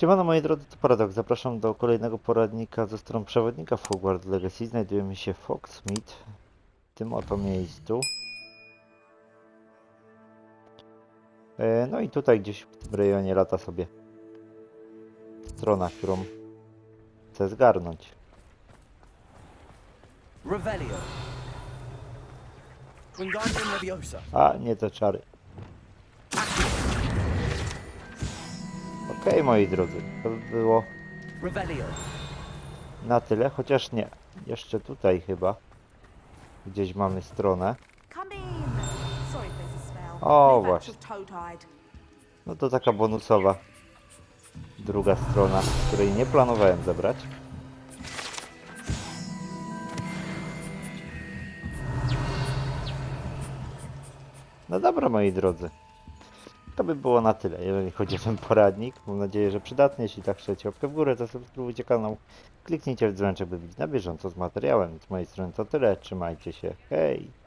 Siemano moi drodzy, to Paradox. Zapraszam do kolejnego poradnika ze strony przewodnika w Hogwarts Legacy. Znajdujemy się w Hogsmeade, w tym oto miejscu. E, No i tutaj gdzieś w tym rejonie lata sobie strona, którą chcę zgarnąć. A, nie te czary. Okej moi drodzy, to by było Revelio. na tyle, chociaż nie. Jeszcze tutaj chyba gdzieś mamy stronę. Come in. Sorry if there's a smell. O, właśnie. Toad-eyed. No to taka bonusowa druga strona, której nie planowałem zebrać. No dobra moi drodzy. To by było na tyle, jeżeli chodzi o ten poradnik. Mam nadzieję, że przydatny. Jeśli tak, chcecie łapkę w górę, zasubskrybujcie kanał. Kliknijcie w dzwoneczek, by być na bieżąco z materiałem. Z mojej strony to tyle. Trzymajcie się. Hej!